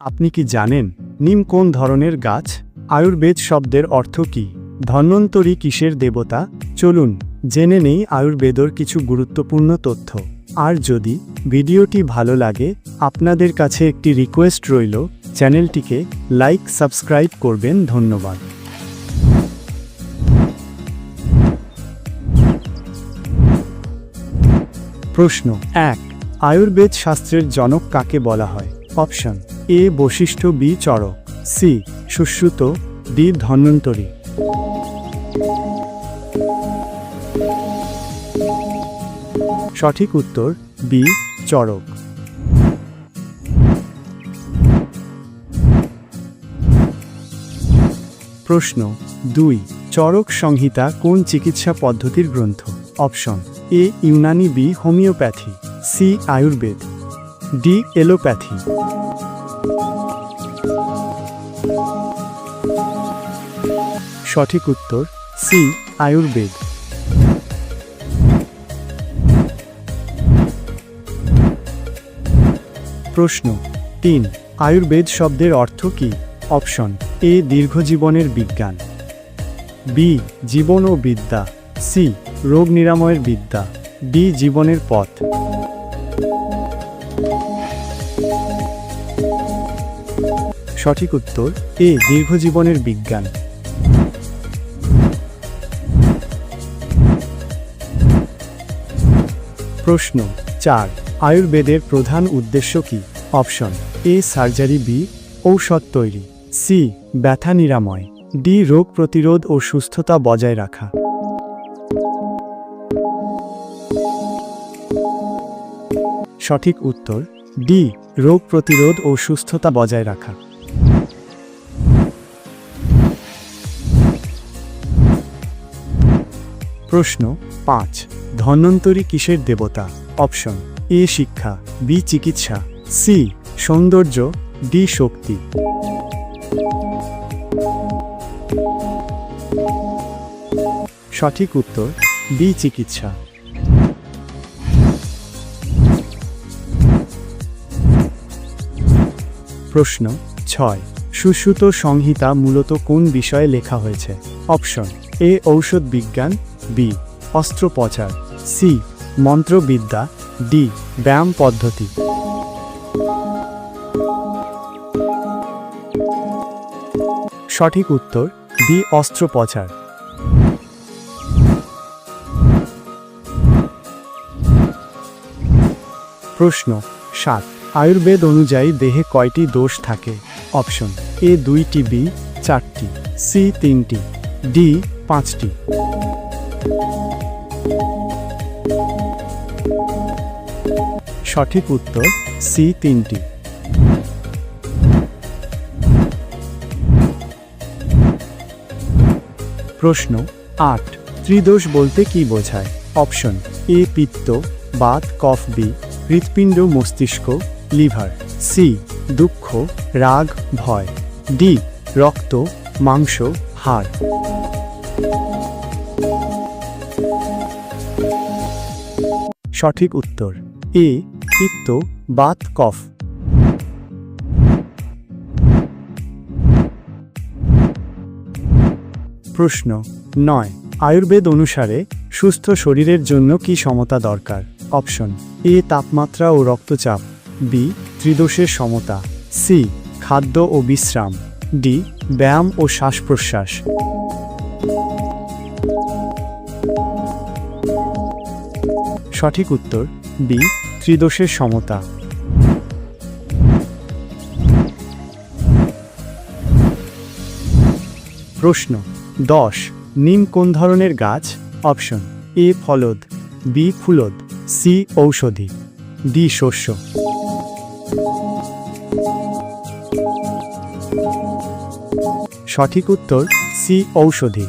আপনি কি জানেন নিম কোন ধরনের গাছ? আয়ুর্বেদ শব্দের অর্থ কি? ধন্বন্তরী কিসের দেবতা? চলুন, জেনে নেই আয়ুর্বেদর কিছু গুরুত্বপূর্ণ তথ্য। আর যদি ভিডিওটি ভালো লাগে, আপনাদের কাছে একটি রিকোয়েস্ট রইল, চ্যানেলটিকে লাইক, সাবস্ক্রাইব করবেন, ধন্যবাদ। প্রশ্ন এক, আয়ুর্বেদ শাস্ত্রের জনক কাকে বলা হয়? Option A Vashishtha B Charak C Sushruta, D Dhanvantari. সঠিক উত্তর বি চরক। প্রশ্ন দুই, চরক সংহিতা কোন চিকিৎসা পদ্ধতির গ্রন্থ? Option A, Unani B homeopathy, C Ayurveda, D allopathy. সঠিক উত্তর সি, আয়ুর্বেদ। প্রশ্ন তিন, আয়ুর্বেদ শব্দের অর্থ কি? অপশন এ দীর্ঘ জীবনের বিজ্ঞান। বি, জীবন ও বিদ্যা। সি, রোগ নিরাময়ের বিদ্যা। ডি, জীবনের পথ। সঠিক উত্তর, এ দীর্ঘ জীবনের বিজ্ঞান। প্রশ্ন চার, আয়ুর্বেদের প্রধান উদ্দেশ্য কি? অপশন, এ, সার্জারি, বি, ঔষধ তৈরি। সি, ব্যথা নিরাময়। ডি, রোগ প্রতিরোধ ও সুস্থতা বজায় রাখা। সঠিক উত্তর ডি রোগ প্রতিরোধ ও সুস্থতা বজায় রাখা। প্রশ্ন, পাঁচ, ধন্বন্তরী কিসের দেবতা? অপশন, এ শিক্ষা, বি চিকিৎসা, সি, সৌন্দর্য, ডি শক্তি। সঠিক উত্তর, বি চিকিৎসা। প্রশ্ন, ছয়। সুশ্রুত সংহিতা মূলত কোন বিষয়ে লেখা হয়েছে? অপশন, এ, ঔষধ বিজ্ঞান, বি, অস্ত্রোপচার, সি, মন্ত্রবিদ্যা, ডি, ব্যায়াম পদ্ধতি। সঠিক উত্তর, বি, অস্ত্রোপচার। প্রশ্ন, সাত। আয়ুর্বেদ অনুযায়ী দেহে কয়টি দোষ থাকে? অপশন, এ দুইটি, বি চারটি, সি তিনটি, ডি পাঁচটি। সঠিক উত্তর, সি তিনটি। প্রশ্ন, আট। ত্রিদোষ বলতে কি বোঝায়? অপশন, এ পিত্ত, বাত, কফ, বি। হৃৎপিণ্ড, মস্তিষ্ক লিভার সি দুঃখ, রাগ, ভয় ডি রক্ত, মাংস, হাড়। সঠিক উত্তর এ পিত্ত, বাত, কফ। প্রশ্ন, নয়, আয়ুর্বেদ অনুসারে সুস্থ শরীরের জন্য কি সমতা দরকার? অপশন এ তাপমাত্রা ও রক্তচাপ। বি, ত্রিদোষের সমতা, সি, খাদ্য ও বিশ্রাম, ডি, ব্যায়াম ও শ্বাস প্রশ্বাস সঠিক উত্তর, বি, ত্রিদোষের সমতা। প্রশ্ন, দশ, নিম কোন ধরনের গাছ? অপশন, এ, ফলদ, বি, ফুলদ, সি, ঔষধি। ডি, শস্য। সঠিক উত্তর সি ঔষধি।